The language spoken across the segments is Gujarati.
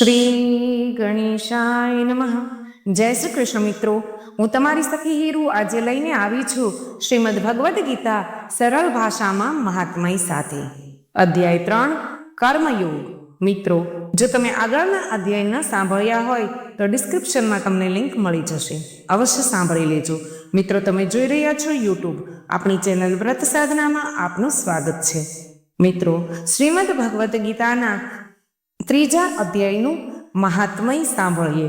શ્રી ગણેશાય નમઃ. જય શ્રી કૃષ્ણ મિત્રો. હું તમારી સખી હીરુ આજે લઈને આવી છું શ્રીમદ ભગવદ્ ગીતા સરળ ભાષામાં મહાત્મય સાથે. અધ્યાય ત્રણ, કર્મયોગ. મિત્રો, જો તમે આગળના અધ્યાય ન સાંભળ્યા હોય, તો ડિસ્ક્રિપ્શનમાં તમને લિંક મળી જશે. અવશ્ય સાંભળી લેજો. મિત્રો, તમે જોઈ રહ્યા છો યુટ્યુબ. આપણી ચેનલ વ્રત સાધનામાં આપનું સ્વાગત છે. મિત્રો, શ્રીમદ ભગવદ્ ગીતાના ત્રીજા અધ્યાયનું મહાત્મય સાંભળીએ.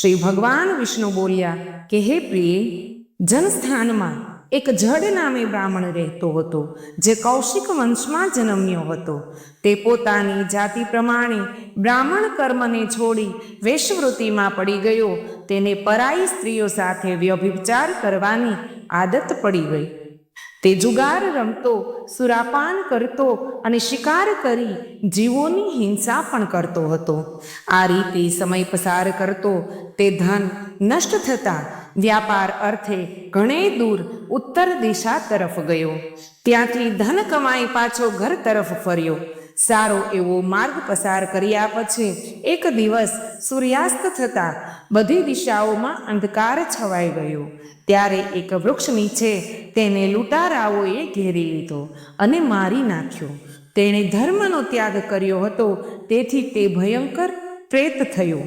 શ્રી ભગવાન વિષ્ણુ બોલ્યા, કે હે પ્રિય, જનસ્થાનમાં એક જડ નામે બ્રાહ્મણ રહેતો હતો, જે કૌશિક વંશમાં જન્મ્યો હતો. તે પોતાની જાતિ પ્રમાણે બ્રાહ્મણ કર્મને છોડી વેશવૃત્તિમાં પડી ગયો. તેને પરાઈ સ્ત્રીઓ સાથે વ્યભિચાર કરવાની આદત પડી ગઈ. તે જુગાર રમતો, સુરાપાન કરતો અને શિકાર કરી જીવોની હિંસા પણ કરતો હતો. આ રીતે સમય પસાર કરતો, તે ધન નષ્ટ થતા વ્યાપાર અર્થે ઘણે દૂર ઉત્તર દિશા તરફ ગયો. ત્યાંથી ધન કમાઈ પાછો ઘર તરફ ફર્યો. સારો એવો માર્ગ પસાર કર્યા પછી એક દિવસ સૂર્યાસ્ત થતા બધી દિશાઓમાં અંધકાર છવાઈ ગયો. ત્યારે એક વૃક્ષ નીચે તેને લૂંટારાઓએ ઘેરી લીધો અને મારી નાખ્યો. તેણે ધર્મનો ત્યાગ કર્યો હતો, તેથી તે ભયંકર પ્રેત થયો.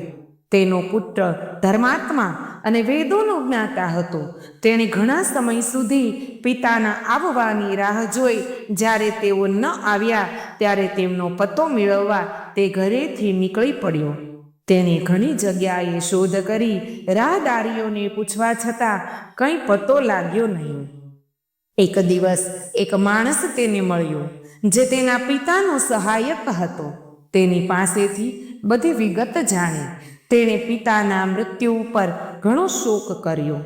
તેનો પુત્ર ધર્માત્મા અને વેદોનો જ્ઞાતા હતો. તેણે ઘણા સમય સુધી પિતાના આવવાની રાહ જોઈ. જ્યારે તેઓ ન આવ્યા, ત્યારે તેમનો પત્તો મેળવવા તે ઘરેથી નીકળી પડ્યો. તેને ઘણી જગ્યાએ શોધ કરી રાહદારીઓને પૂછવા છતાં કંઈ પત્તો લાગ્યો નહીં. એક દિવસ એક માણસ તેને મળ્યો, જે તેના પિતાનો સહાયક હતો. તેની પાસેથી બધી વિગત જાણી. તેણે પિતાના મૃત્યુ ઉપર ઘણો શોક કર્યો.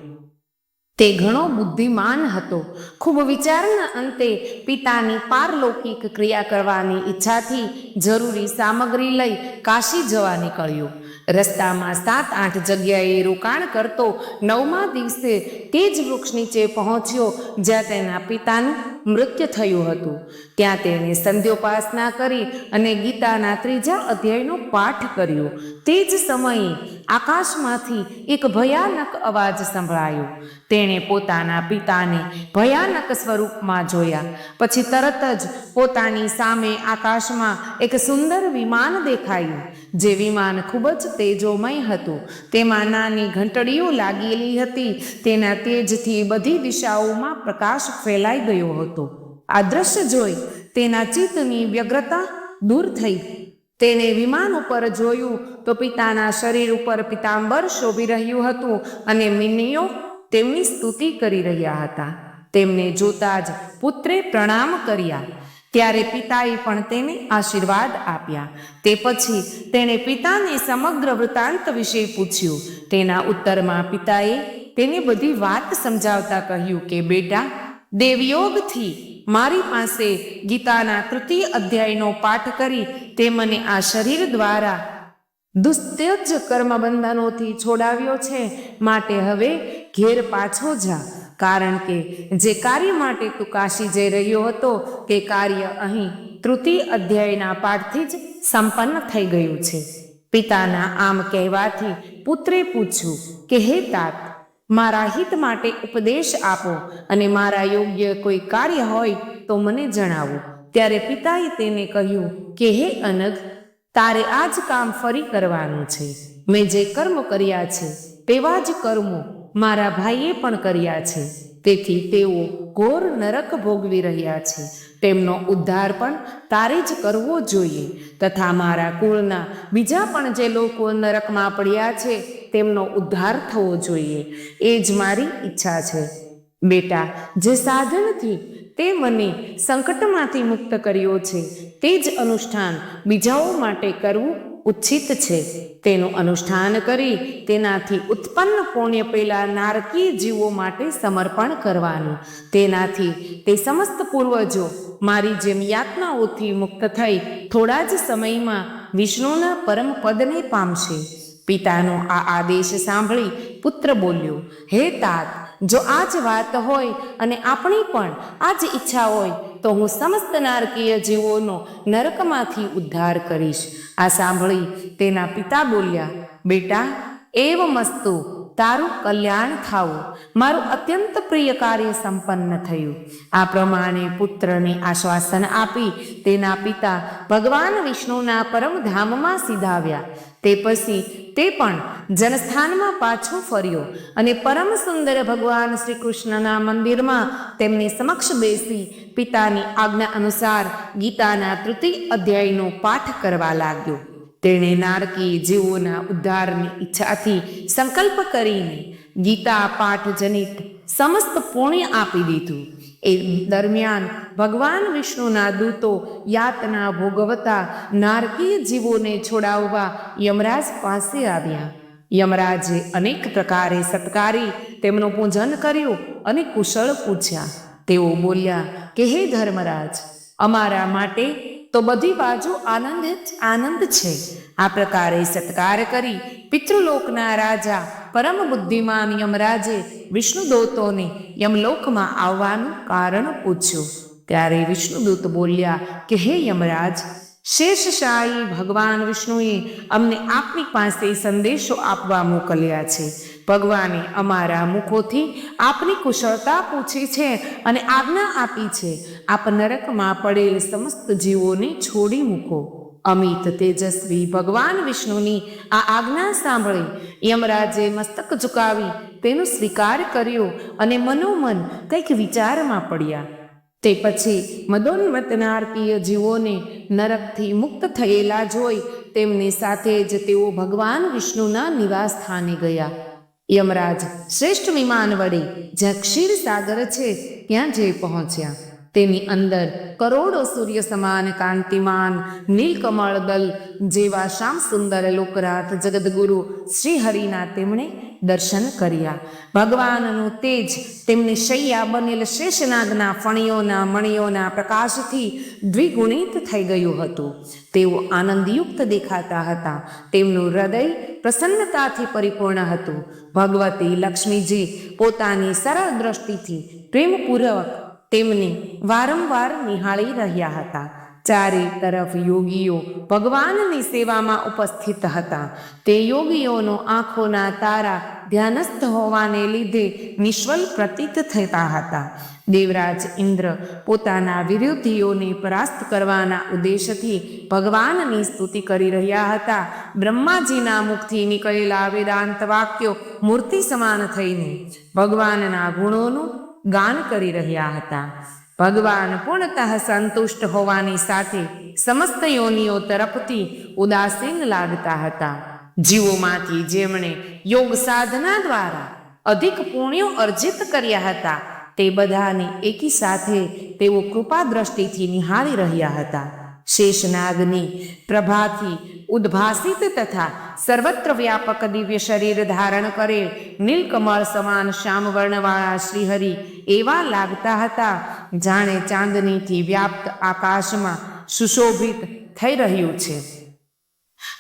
તે ઘણો બુદ્ધિમાન હતો. ખૂબ વિચારના અંતે પિતાની પારલૌકિક ક્રિયા કરવાની ઈચ્છાથી જરૂરી સામગ્રી લઈ કાશી જવા નીકળ્યો. રસ્તામાં સાત આઠ જગ્યાએ રોકાણ કરતો નવમા દિવસે તે જ વૃક્ષ નીચે પહોંચ્યો જ્યાં તેના પિતાનું મૃત્યુ થયું હતું. ત્યાં તેણે સંધ્યોપાસના કરી અને ગીતાના ત્રીજા અધ્યાયનો પાઠ કર્યો. તે જ સમયે આકાશમાંથી એક ભયાનક અવાજ સંભળાયો. તેણે પોતાના પિતાને ભયાનક સ્વરૂપમાં જોયા. પછી તરત જ પોતાની સામે આકાશમાં એક સુંદર વિમાન દેખાયું, જે વિમાન ખૂબ જ તેજોમય હતું. તેમાં નાની ઘંટડીઓ લાગેલી હતી. તેના તેજથી બધી દિશાઓમાં પ્રકાશ ફેલાઈ ગયો હતો. આ દ્રશ્ય જોઈ તેના ચિત્તની વ્યગ્રતા દૂર થઈ. તેને વિમાન ઉપર જોયું તો પિતાના શરીર ઉપર પિતાંબર શોભી રહ્યું હતું અને મિનિયો તેમની સ્તુતિ કરી રહ્યા હતા. તેમને જોતા જ પુત્રે પ્રણામ કર્યા. ત્યારે પિતાએ પણ તેને આશીર્વાદ આપ્યા. તે પછી તેણે પિતાને સમગ્ર વૃતાંત વિશે પૂછ્યું. તેના ઉત્તરમાં પિતાએ તેને બધી વાત સમજાવતા કહ્યું કે, બેટા દેવયોગથી મારી પાસે ગીતાના તૃતીય અધ્યાયનો પાઠ કરી તે મને આ શરીર દ્વારા દુસ્તેજ કર્મ બંધનોથી છોડાવ્યો છે. માટે હવે ઘેર પાછો જા. કારણ કે જે કાર્ય માટે તું કાશી જઈ રહ્યો હતો તે કાર્ય અહીં તૃતીય અધ્યાયના પાઠથી જ સંપન્ન થઈ ગયું છે. પિતાના આમ કહેવાથી પુત્રે પૂછ્યું કે, હે તાત મારા હિત માટે ઉપદેશ આપો અને મારા યોગ્ય કોઈ કાર્ય હોય તો મને જણાવો. ત્યારે પિતાએ તેને કહ્યું કે, હે અનગ, તારે આ જ કામ ફરી કરવાનું છે. મેં જે કર્મ કર્યા છે, તેવા જ કર્મો મારા ભાઈએ પણ કર્યા છે. તેથી તેઓ ઘોર નરક ભોગવી રહ્યા છે. તેમનો ઉદ્ધાર પણ તારે જ કરવો જોઈએ. તથા મારા કુળના બીજા પણ જે લોકો નરકમાં પડ્યા છે, તેમનો ઉદ્ધાર થવો જોઈએ. એ જ મારી ઈચ્છા છે. બેટા, જે સાધનથી તે મને સંકટમાંથી મુક્ત કર્યો છે, તે જ અનુષ્ઠાન બીજાઓ માટે કરવું ઉચ્છિત છે. તેનું અનુષ્ઠાન કરી તેનાથી ઉત્પન્ન પુણ્ય પેલા નારકીય જીવો માટે સમર્પણ કરવાનું. તેનાથી તે સમસ્ત પૂર્વજો મારી જેમ યાતનાઓથી મુક્ત થઈ થોડા જ સમયમાં વિષ્ણુના પરમ પદને પામશે. પિતાનો આ આદેશ સાંભળી પુત્ર બોલ્યો, હે તાત જો આ જ વાત હોય અને આપણી પણ આ જ ઈચ્છા હોય, તો હું સમસ્ત નારકીય જીવોનો નરકમાંથી ઉદ્ધાર કરીશ. આ સાંભળી તેના પિતા બોલ્યા, બેટા, એવ મસ્તુ, તારું કલ્યાણ થાવું મારું અત્યંત પ્રિય કાર્ય સંપન્ન થયું. આ પ્રમાણે પુત્રને આશ્વાસન આપી તેના પિતા ભગવાન વિષ્ણુના પરમધામમાં સીધાવ્યા. તે પછી તે પણ જનસ્થાનમાં પાછો ફર્યો અને પરમ સુંદર ભગવાન શ્રી કૃષ્ણના મંદિરમાં તેમની સમક્ષ બેસી પિતાની આજ્ઞા અનુસાર ગીતાના તૃતીય અધ્યાયનો પાઠ કરવા લાગ્યો. તેણે નારકી જીવોના ઉદ્ધારની ઈચ્છાથી સંકલ્પ કરીને ગીતા પાઠ જનિત સમસ્ત પુણ્ય આપી દીધું. એ દરમિયાન ભગવાન વિષ્ણુના દૂતો યાતના ભોગવતા નારકીય જીવોને છોડાવવા યમરાજ પાસે આવ્યા. યમરાજે અનેક પ્રકારે સત્કારી તેમનું પૂજન કર્યું અને કુશળ પૂછ્યા તેઓ બોલ્યા, કે હે ધર્મરાજ, અમારા માટે તો બધી બાજુ આનંદ આનંદ છે. આ પ્રકારે સત્કાર કરી પિતૃલોકના રાજા પરમ બુદ્ધિમાન યમરાજે વિષ્ણુદૂતોને યમલોકમાં આવવાનું કારણ પૂછ્યું. ત્યારે વિષ્ણુદૂત બોલ્યા કે, હે યમરાજ શેષશાહી ભગવાન વિષ્ણુએ અમને આપની પાસે સંદેશો આપવા મોકલ્યા છે. ભગવાને અમારા મુખોથી આપની કુશળતા પૂછી છે અને આજ્ઞા આપી છે, આપ નરકમાં પડેલ સમસ્ત જીવોને છોડી મૂકો. અમિત તેજસ્વી ભગવાન વિષ્ણુની આ આજ્ઞા સાંભળી, યમરાજે મસ્તક ઝુકાવી તેનો સ્વીકાર કર્યો અને મનોમન કંઈક વિચારમાં પડ્યા. તે પછી મદોન્મતનારકીય જીવોને નરકથી મુક્ત થયેલા જોઈ તેમની સાથે જ તેઓ ભગવાન વિષ્ણુના નિવાસ સ્થાને ગયા. યમરાજ, શ્રેષ્ઠ વિમાન વડે જ્યાં ક્ષીર સાગર છે ત્યાં જઈ પહોંચ્યા? તેની અંદર કરોડો સૂર્ય સમાન કાંતિમાન, નીલકમળ દલ જેવા શ્યામ સુંદર લોકરાથ જગદગુરુ શ્રી હરિના તેમણે દર્શન કર્યા. ભગવાનનું તેજ તેમની શૈયા બનેલ શેષનાગના ફણીઓના મણીઓના પ્રકાશથી દ્વિગુણિત થઈ ગયું હતું. તેઓ આનંદયુક્ત દેખાતા હતા. તેમનું હૃદય પ્રસન્નતાથી પરિપૂર્ણ હતું. ભગવતી લક્ષ્મીજી પોતાની સરળ દ્રષ્ટિથી પ્રેમપૂર્વક તેમને વારંવાર નિહાળી રહ્યા હતા. ચારે તરફ યોગીઓ ભગવાનની સેવામાં ઉપસ્થિત હતા. તે યોગીઓનો આંખોના તારા ધ્યાનસ્થ હોવાને લીધે નિષ્ફળ પ્રતીત થતા હતા. દેવરાજ ઇન્દ્ર પોતાના વિરોધીઓને પરાસ્ત કરવાના ઉદ્દેશથી ભગવાનની સ્તુતિ કરી રહ્યા હતા. બ્રહ્માજીના મુખથી નીકળેલા વેદાંત વાક્યો મૂર્તિ સમાન થઈને ભગવાનના ગુણોનું ગાન કરી રહ્યા હતા. ભગવાન પૂર્ણતઃ સંતુષ્ટ હોવાની સાથે સમસ્ત યોનિઓ તરફથી ઉદાસીન લાગતા હતા. જીવોમાંથી જેમણે યોગ સાધના દ્વારા અધિક પુણ્યો અર્જિત કર્યા હતા, તે બધાને એકી સાથે તેઓ કૃપા દ્રષ્ટિથી નિહાળી રહ્યા હતા. શેષનાગની પ્રભાથી ઉદ્ભાસિત તથા સર્વત્ર વ્યાપક દિવ્ય શરીર ધારણ કરેલ નીલકમળ સમાન શ્યામવર્ણવાળા શ્રીહરિ એવા લાગતા હતા જાણે ચાંદનીથી વ્યાપ્ત આકાશમાં સુશોભિત થઈ રહ્યું છે.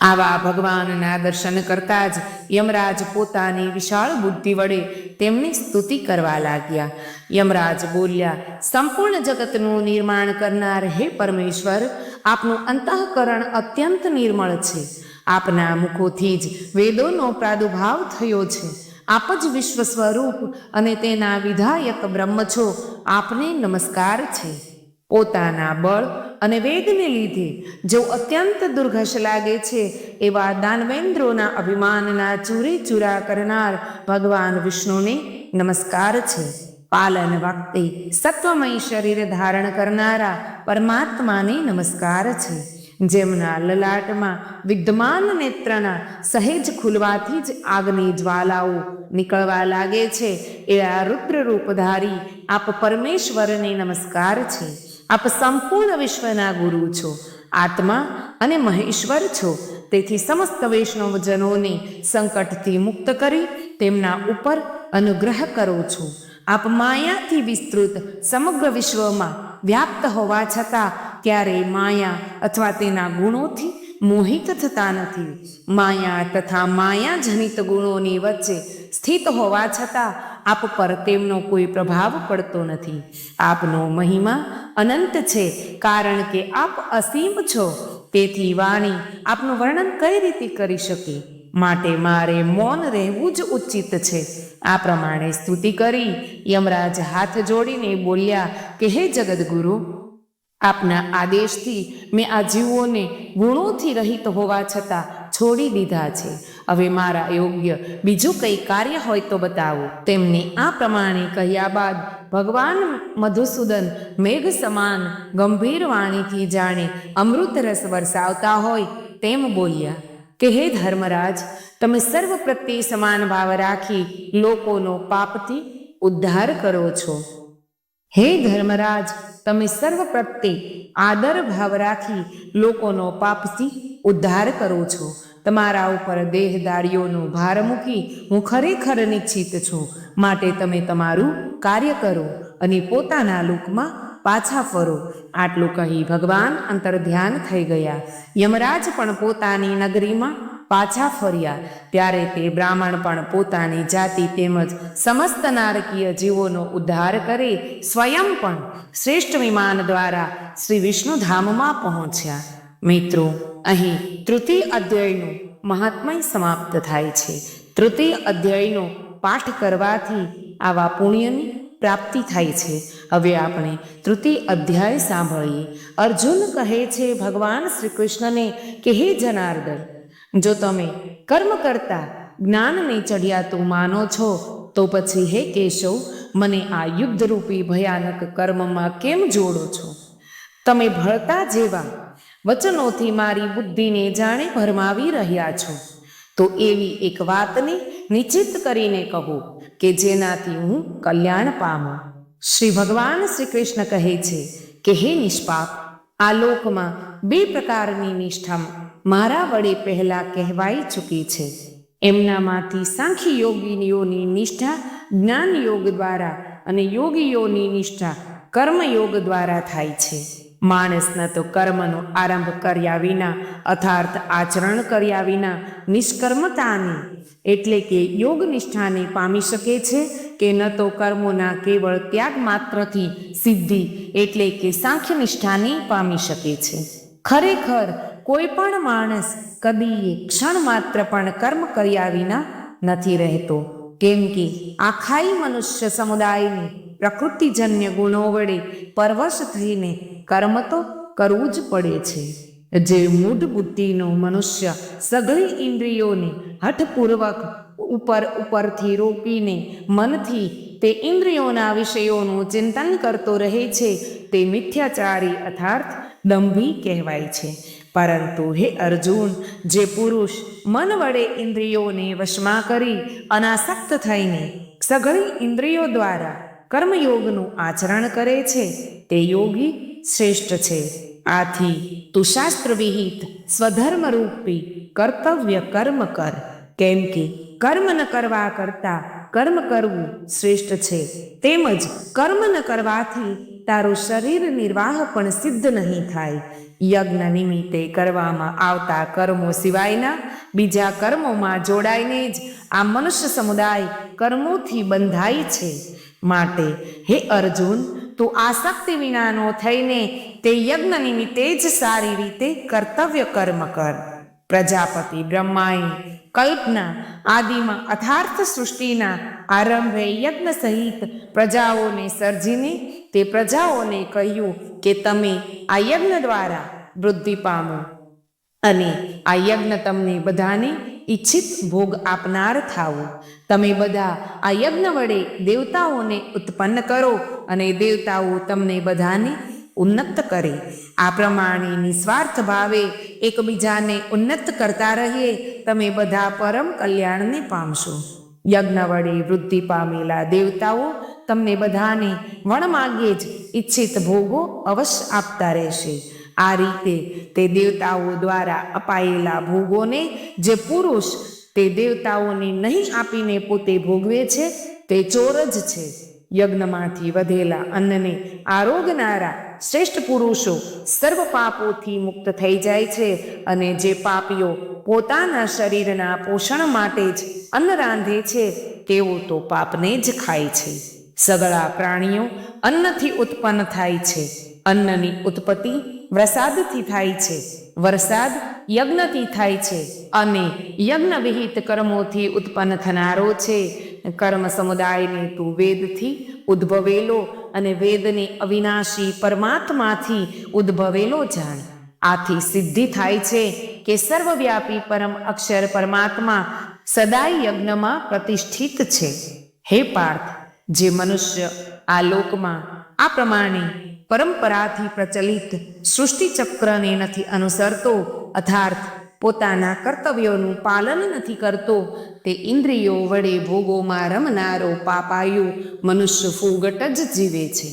આવા ભગવાનના દર્શન કરતા જ યમરાજ પોતાની વિશાળ બુદ્ધિ વડે તેમની સ્તુતિ કરવા લાગ્યા. યમરાજ બોલ્યા, સંપૂર્ણ જગતનું નિર્માણ કરનાર હે પરમેશ્વર, આપનું અંતઃકરણ અત્યંત નિર્મળ છે. આપના મુખોથી જ વેદોનો પ્રાદુર્ભાવ થયો છે. આપ જ વિશ્વ સ્વરૂપ અને તેના વિધાયક બ્રહ્મ છો. આપને નમસ્કાર છે. પોતાના બળ અને વેગને લીધે જો અત્યંત દુર્ઘશ લાગે છે, એવા દાનવેન્દ્રોના અભિમાનના ચૂરે ચૂરા કરનાર ભગવાન વિષ્ણુને નમસ્કાર છે. પાલન વખતે સત્વમય શરીર ધારણ કરનારા પરમાત્માને નમસ્કાર છે. જેમના લલાટમાં વિદ્યમાન નેત્રના સહેજ ખુલવાથી જ આગની જ્વાલાઓ નીકળવા લાગે છે. એવા રુદ્ર રૂપધારી આપ પરમેશ્વરને નમસ્કાર છે. આપ સંપૂર્ણ વિશ્વના ગુરુ છો. આત્મા અને મહેશ્વર છો. તેથી સમસ્ત વૈષ્ણવજનોને સંકટથી મુક્ત કરી તેમના ઉપર અનુગ્રહ કરો છો. આપ માયાથી વિસ્તૃત સમગ્ર વિશ્વમાં વ્યાપ્ત હોવા છતાં ક્યારેય માયા અથવા તેના ગુણોથી મોહિત થતા નથી. માયા તથા માયા જનિત ગુણોની વચ્ચે સ્થિત હોવા છતાં આપ પર તેમનો કોઈ પ્રભાવ પડતો નથી. આપનો મહિમા અનંત છે, કારણ કે આપ અસીમ છો. તેથી વાણી આપનું વર્ણન કઈ રીતે કરી શકે? માટે મારે મૌન રહેવું જ ઉચિત છે. આ પ્રમાણે સ્તુતિ કરી યમરાજ હાથ જોડીને બોલ્યા, કે હે જગદગુરુ આપના આદેશથી મેં આ જીવોને ગુણોથી રહિત હોવા છતાં છોડી દીધા છે. હવે મારા યોગ્ય બીજું કંઈ કાર્ય હોય તો બતાવો. તેમને આ પ્રમાણે કહ્યા બાદ ભગવાન મધુસૂદન મેઘ સમાન ગંભીર વાણીથી જાણે અમૃત રસ વરસાવતા હોય તેમ બોલ્યા, કે હે ધર્મરાજ, તમે સર્વ પ્રત્યે સમાન ભાવ રાખી લોકોનો પાપથી ઉદ્ધાર કરો છો. હે ધર્મરાજ તમે સર્વ પ્રત્યે આદર ભાવ રાખી લોકોનો પાપથી ઉદ્ધાર કરો છો. તમારા ઉપર દેહદારીઓનો ભાર મૂકી હું ખરેખર નિશ્ચિત છું. માટે તમે તમારું કાર્ય કરો અને પોતાના લોકમાં પાછા ફરો. આટલું કહી ભગવાન અંતર ધ્યાન થઈ ગયા. યમરાજ પણ પોતાની નગરીમાં પાછા ફર્યા. ત્યારે તે બ્રાહ્મણ પણ પોતાની જાતિ તેમજ સમસ્ત નારકીય જીવોનો ઉદ્ધાર કરી સ્વયં પણ શ્રેષ્ઠ વિમાન દ્વારા શ્રી વિષ્ણુધામમાં પહોંચ્યા. મિત્રો, અહીં તૃતીય અધ્યાયનું મહાત્મય સમાપ્ત થાય છે. તૃતીય અધ્યાયનો પાઠ કરવાથી આવા પુણ્યની પ્રાપ્તિ થાય છે. હવે આપણે તૃતીય અધ્યાય સાંભળીએ. અર્જુન કહે છે, ભગવાન શ્રી કૃષ્ણને કે હે જનાર્દન જો તમે કર્મ કરતા જ્ઞાનને ચડિયાતું માનો છો, તો પછી હે કેશવ, મને આ યુદ્ધરૂપી ભયાનક કર્મમાં કેમ જોડો છો? તમે ભળતા જેવા વચનોથી મારી બુદ્ધિને જાણે ભરમાવી રહ્યા છો. તો એવી એક વાતને નિશ્ચિત કરીને કહો કે જેનાથી હું કલ્યાણ પામું. શ્રી ભગવાન શ્રી કૃષ્ણ કહે છે કે હે નિષ્પાપ, આ લોકમાં બે પ્રકારની નિષ્ઠા મારા વડે પહેલાં કહેવાઈ ચૂકી છે. એમનામાંથી સાંખી યોગીનીઓની નિષ્ઠા, જ્ઞાન યોગ દ્વારા અને યોગીઓની નિષ્ઠા કર્મયોગ દ્વારા થાય છે. માણસના તો કર્મનો આરંભ કર્યા વિના અર્થાર્થ આચરણ કર્યા વિના, નિષ્કર્મતાની, એટલે કે યોગ નિષ્ઠાને પામી શકે છે કે ન તો કર્મોના કેવળ ત્યાગ માત્રથી સિદ્ધિ, એટલે કે સાંખ્ય નિષ્ઠાને પામી શકે છે. ખરેખર કોઈ પણ માણસ કદી ક્ષણ માત્ર પણ કર્મ કર્યા વિના નથી રહેતો. કેમ કે આખાઈ મનુષ્ય સમુદાયની પ્રકૃતિજન્ય ગુણો વડે પરવશ થઈને કર્મ તો કરવું જ પડે છે. જે મૂઢ બુદ્ધિનો મનુષ્ય સઘળી ઇન્દ્રિયોને હઠપૂર્વક ઉપર ઉપરથી રોકીને મનથી તે ઇન્દ્રિયોના વિષયોનું ચિંતન કરતો રહે છે, તે મિથ્યાચારી અર્થાર્થ દંભી કહેવાય છે. પરંતુ હે અર્જુન, જે પુરુષ મન વડે ઇન્દ્રિયોને વશમાં કરી અનાસક્ત થઈને સઘળી ઇન્દ્રિયો દ્વારા કર્મયોગનું આચરણ કરે છે, તે યોગી શ્રેષ્ઠ છે. આથી તું શાસ્ત્ર વિહિત સ્વધર્મરૂપી કર્તવ્ય કર્મ કર, કેમ કે કર્મ ન કરવા કરતા કર્મ કરવું શ્રેષ્ઠ છે. તેમજ કર્મ ન કરવાથી તારું શરીર નિર્વાહ પણ સિદ્ધ નહીં થાય. યજ્ઞ નિમિત્તે કરવામાં આવતા કર્મો સિવાયના બીજા કર્મોમાં જોડાઈને જ આ મનુષ્ય સમુદાય કર્મોથી બંધાય છે. માટે, હે અર્જુન, તું આસક્તિ વિનાનો થઈને તે યજ્ઞ નિમિત્તે જ સારી રીતે કર્તવ્ય કર્મ કર. પ્રજાપતિ બ્રહ્માએ કલ્પના આદિમાં અથાર્થ સૃષ્ટિના આરંભે યજ્ઞ સહિત પ્રજાઓને સર્જીને તે પ્રજાઓને કહ્યું કે તમે આ યજ્ઞ દ્વારા વૃદ્ધિ પામો અને આ યજ્ઞ તમને બધાને ઈચ્છિત ભોગ આપનાર થાવો તમે બધા આ યજ્ઞ વડે દેવતાઓને ઉત્પન્ન કરો અને દેવતાઓ તમને બધાને ઉન્નત કરે. આ પ્રમાણે નિસ્વાર્થ ભાવે એકબીજાને ઉન્નત કરતા રહીએ, તમે બધા પરમ કલ્યાણને પામશો. યજ્ઞ વડે વૃદ્ધિ પામેલા દેવતાઓ તમને બધાને વણમાગ્યે જ ઈચ્છિત ભોગો અવશ્ય આપતા રહેશે. આ રીતે તે દેવતાઓ દ્વારા અપાયેલા ભોગોને જે પુરુષ તે દેવતાઓને નહીં આપીને પોતે ભોગવે છે, તે ચોર જ છે. યજ્ઞમાંથી વધેલા અન્નને આરોગનારા શ્રેષ્ઠ પુરુષો સર્વ પાપોથી મુક્ત થઈ જાય છે અને જે પાપીઓ પોતાના શરીરના પોષણ માટે જ અન્ન રાંધે છે, તેઓ તો પાપને જ ખાય છે. સગળા પ્રાણીઓ અન્નથી ઉત્પન્ન થાય છે. અન્નની ઉત્પત્તિ વરસાદથી થાય છે. વરસાદ યજ્ઞથી થાય છે અને યજ્ઞ વિહિત કર્મોથી ઉત્પન્ન થનારો છે. કર્મ સમુદાયને તું વેદથી ઉદ્ભવેલો અને વેદને અવિનાશી પરમાત્માથી ઉદ્ભવેલો જાણ. આથી સિદ્ધિ થાય છે કે સર્વવ્યાપી પરમ અક્ષર પરમાત્મા સદાય યજ્ઞમાં પ્રતિષ્ઠિત છે. હે પાર્થ, જે મનુષ્ય આ લોકમાં આ પ્રમાણે પરંપરાથી પ્રચલિત સૃષ્ટિચક્રને નથી અનુસરતો અર્થાર્થ પોતાના કર્તવ્યોનું પાલન નથી કરતો, તે ઇન્દ્રિયો વડે ભોગોમાં રમનારો પાપાયુ મનુષ્ય ફૂગટ જ જીવે છે.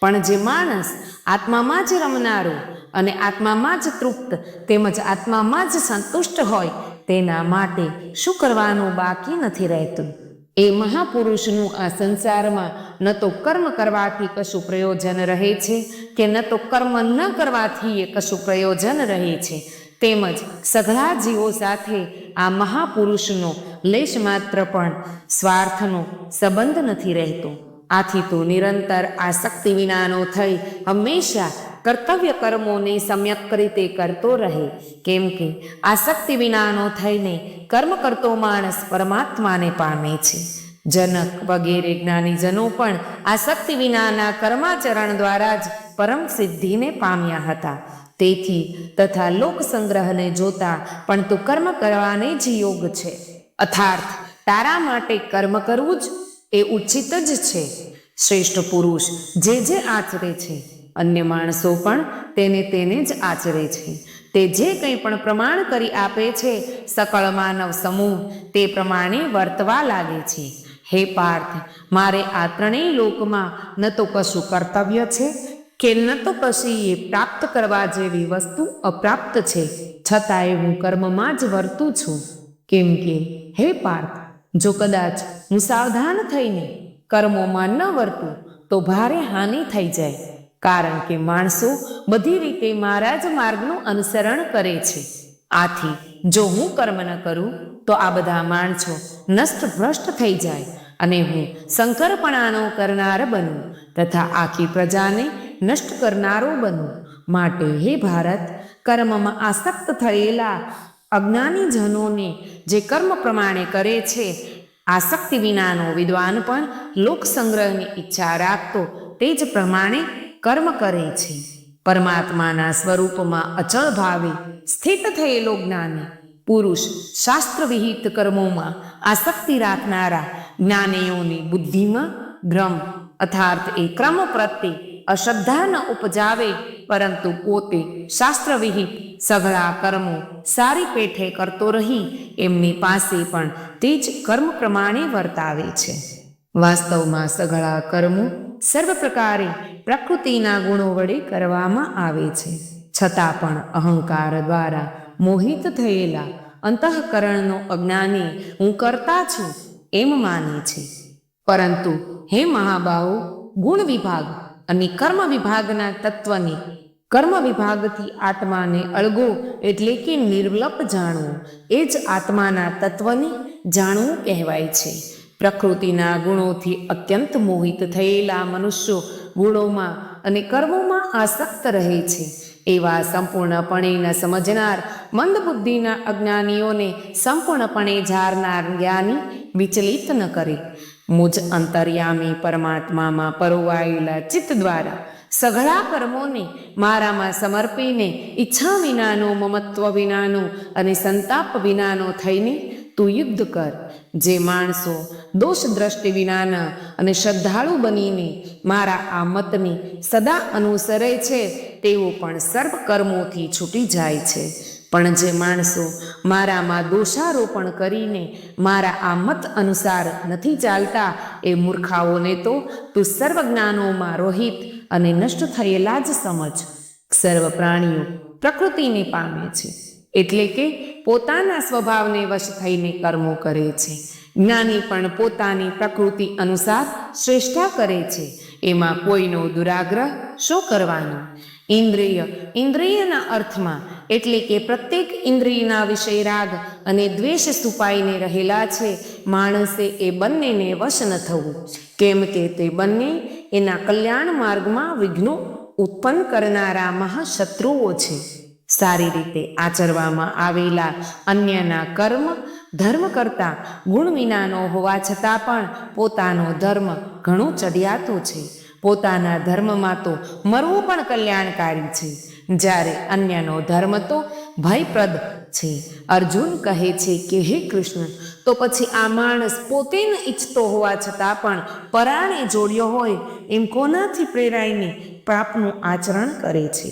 પણ જે માણસ આત્મામાં જ રમનારો અને આત્મામાં જ તૃપ્ત તેમજ આત્મામાં જ સંતુષ્ટ હોય તેના માટે શું કરવાનું બાકી નથી રહેતું? એ મહાપુરુષનું આ સંસારમાં ન તો કર્મ કરવાથી કશું પ્રયોજન રહે છે કે ન તો કર્મ ન કરવાથી એ કશું પ્રયોજન રહે છે. તેમજ સઘળા જીવો સાથે આ મહાપુરુષનો લેશ માત્ર પણ સ્વાર્થનો સંબંધ નથી રહેતો. આથી તો નિરંતર આસક્તિ વિનાનો થઈ હંમેશા કર્તવ્ય કર્મોને સમ્યક રીતે કરતો રહે. કેમ કે આસક્તિ વિનાનો થઈને કર્મ કરતો માણસ પરમાત્માને પામે છે. જનક વગેરે જ્ઞાનીજનો પણ આસક્તિ વિનાના કર્માચરણ દ્વારા જ પરમ સિદ્ધિને પામ્યા હતા. તેથી તથા લોક સંગ્રહને જોતા પણ તું કર્મ કરવાને જ યોગ છે. અર્થાર્થ તારા માટે કર્મ કરવું જ એ ઉચિત જ છે. શ્રેષ્ઠ પુરુષ જે જે આચરે છે અન્ય માણસો પણ તેને તેને જ આચરે છે. તે જે કંઈ પણ પ્રમાણ કરી આપે છે, સકળ માનવ સમૂહ, તે પ્રમાણે વર્તવા લાગે છે. હે પાર્થ, મારે આ ત્રણેય લોકમાં ન તો કશું કર્તવ્ય છે? કે ન તો કશી એ પ્રાપ્ત કરવા જેવી વસ્તુ અપ્રાપ્ત છે? છતાંય હું કર્મમાં જ વર્તું છું. કેમ કે, હે પાર્થ, જો કદાચ હું સાવધાન થઈને કર્મોમાં ન વર્તું, તો ભારે હાનિ થઈ જાય. કારણ કે માણસો બધી રીતે મારા જ માર્ગનું અનુસરણ કરે છે. આથી, જો હું કર્મ ન કરું, તો આ બધા માણસો નષ્ટ ભ્રષ્ટ થઈ જાય અને હું સંકરપણાનો કરનાર બનું તથા આખી પ્રજાને નષ્ટ કરનારો બનું. માટે હે ભારત, કર્મમાં આસક્ત થયેલા અજ્ઞાની જનોને જે કર્મ પ્રમાણે કરે છે, આસક્તિ વિનાનો વિદ્વાન પણ લોક સંગ્રહની ઈચ્છા રાખતો તે જ પ્રમાણે કર્મ કરે છે. પરમાત્માના સ્વરૂપમાં અચળ ભાવે સ્થિત થયેલો જ્ઞાની પુરુષ શાસ્ત્ર વિહિત કર્મોમાં આસક્તિ રાખનારા જ્ઞાનીઓની બુદ્ધિમાં ભ્રમ અર્થાર્થ એ ક્રમ પ્રત્યે અશ્રદ્ધા ન ઉપજાવે, પરંતુ પોતે શાસ્ત્ર વિહિત સઘળા કર્મો સારી પેઠે કરતો રહી, એમની પાસે પણ તે જ કર્મ પ્રમાણે વર્તાવે છે. વાસ્તવમાં સઘળા કર્મો સર્વ પ્રકારે પ્રકૃતિના ગુણો વડે કરવામાં આવે છે. છતાં પણ અહંકાર દ્વારા મોહિત થયેલા અંતઃકરણનો અજ્ઞાની હું કરતા છું એમ માને છે. પરંતુ હે મહાબાહુ, ગુણ વિભાગ અને કર્મ વિભાગના તત્વને કર્મ વિભાગથી આત્માને અળગો એટલે કે નિર્લપ જાણવું એ જ આત્માના તત્વને જાણવું કહેવાય છે. પ્રકૃતિના ગુણોથી અત્યંત મોહિત થયેલા મનુષ્યો ગુણોમાં અને કર્મોમાં આસક્ત રહે છે. એવા સંપૂર્ણપણે ન સમજનાર, મંદબુદ્ધિના અજ્ઞાનીઓને સંપૂર્ણપણે જારનાર જ્ઞાની વિચલિત ન કરે. મુજ અંતર્યામી પરમાત્મામાં પરોવાયેલા ચિત્ત દ્વારા સઘળા કર્મોને મારામાં સમર્પીને ઈચ્છા વિનાનો, મમત્વ વિનાનો અને સંતાપ વિનાનો થઈને તું યુદ્ધ કર. જે માણસો દોષ દ્રષ્ટિ વિનાના અને શ્રદ્ધાળુ બનીને મારા આ મતને સદા અનુસરે છે, તેઓ પણ સર્વ કર્મોથી છૂટી જાય છે. પણ જે માણસો મારામાં દોષારોપણ કરીને મારા આ મત અનુસાર નથી ચાલતા, એ મૂર્ખાઓને તો તું સર્વ જ્ઞાનોમાં રોહિત અને નષ્ટ થયેલા જ સમજ. સર્વ પ્રાણીઓ પ્રકૃતિને પામે છે. એટલે કે પોતાના સ્વભાવને વશ થઈને કર્મો કરે છે. જ્ઞાની પણ પોતાની પ્રકૃતિ અનુસાર શ્રેષ્ઠા કરે છે. એમાં કોઈનો દુરાગ્રહ શું કરવાનો? ઇન્દ્રિય, ઇન્દ્રિયના અર્થમાં એટલે કે પ્રત્યેક ઇન્દ્રિયના વિષય રાગ અને દ્વેષ સુપાઈને રહેલા છે, માણસે એ બંનેને વશ ન થવું. કેમ કે તે બંને એના કલ્યાણ માર્ગમાં વિઘ્નો ઉત્પન્ન કરનારા મહાશત્રુઓ છે. સારી રીતે આચરવામાં આવેલા અન્યના કર્મ, ધર્મ કરતાં ગુણ વિનાનો હોવા છતાં પણ પોતાનો ધર્મ ઘણું ચડિયાતું છે. પોતાના ધર્મમાં તો મરવું પણ કલ્યાણકારી છે. જ્યારે અન્યનો ધર્મ તો ભયપ્રદ છે. અર્જુન કહે છે કે, હે કૃષ્ણ, તો પછી આ માણસ પોતે ન ઈચ્છતો હોવા છતાં પણ પરાણે જોડ્યો હોય એમ કોનાથી પ્રેરાઈને પાપનું આચરણ કરે છે?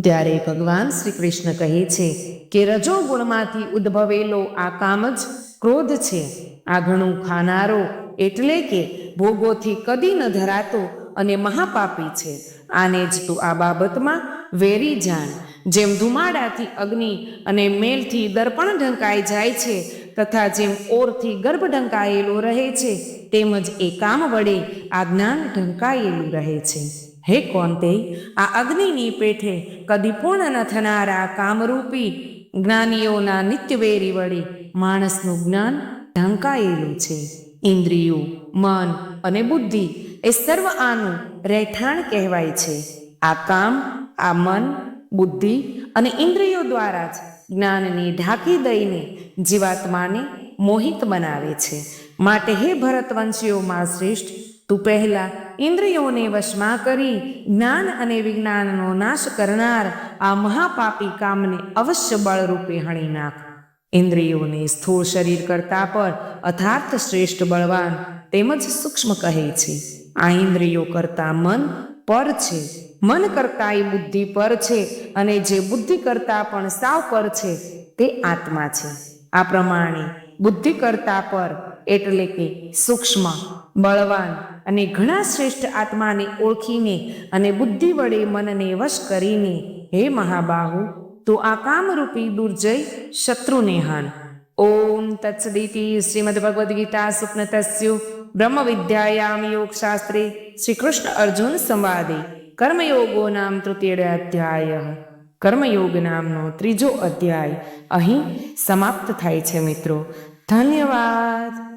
ત્યારે ભગવાન શ્રી કૃષ્ણ કહે છે કે રજો ગુણમાંથી ઉદ્ભવેલો આ કામ જ ક્રોધ છે. આ ઘણું ખાનારો એટલે કે ભોગોથી કદી ન ધરાતો અને મહાપાપી છે. આને જ તું આ બાબતમાં વેરી જાણ. જેમ ધુમાડાથી અગ્નિ અને મેલથી દર્પણ ઢંકાઈ જાય છે તથા જેમ ઓરથી ગર્ભ ઢંકાયેલો રહે છે તેમજ એ કામ વડે આ જ્ઞાન ઢંકાયેલું રહે છે. હે કોંતે આ અગ્નિની પેઠે કદી પૂર્ણ ન થનારા કામરૂપી જ્ઞાનીઓના નિત્યવેરી વડે માણસનું જ્ઞાન ઢંકાયેલું છે. ઇન્દ્રિયો, મન અને બુદ્ધિ એ સર્વ આનું રહેઠાણ કહેવાય છે. આ કામ, આ મન, બુદ્ધિ અને ઇન્દ્રિયો દ્વારા જ જ્ઞાનને ઢાંકી દઈને જીવાત્માને મોહિત બનાવે છે. માટે હે ભરતવંશીઓમાં શ્રેષ્ઠ તું પહેલા ઇન્દ્રિયોને વશમાં કરી, જ્ઞાન અને વિજ્ઞાનનો નાશ કરનાર આ મહાપાપી કામને અવશ્ય બળરૂપે હણી નાખ. ઇન્દ્રિયોને સ્થૂળ શરીર કરતા પર અથાર્થ શ્રેષ્ઠ બળવાન તેમજ સૂક્ષ્મ કહે છે, આ ઇન્દ્રિયો કરતા મન પર છે. મન કરતા એ બુદ્ધિ પર છે અને જે બુદ્ધિ કરતા પણ સાવ પર છે, તે આત્મા છે. આ પ્રમાણે બુદ્ધિ કરતા પર એટલે કે સૂક્ષ્મ, બળવાન અને ઘણા શ્રેષ્ઠ આત્માને ઓળખીને અને બુદ્ધિ વડે મનને વશ કરીને, હે મહાબાહુ, તો આ કામરૂપી દુર્જય શત્રુને હાન. ઓમ તત્સદિતિ શ્રીમદ ભગવદ્ ગીતા સ્વપ્ન તસ્યુ બ્રહ્મ વિદ્યાયામ યોગ શાસ્ત્રે શ્રી કૃષ્ણ અર્જુન સંવાદે કર્મયોગો નામ તૃતીય અધ્યાય. કર્મયોગ નામનો ત્રીજો અધ્યાય અહીં સમાપ્ત થાય છે મિત્રો. ધન્યવાદ.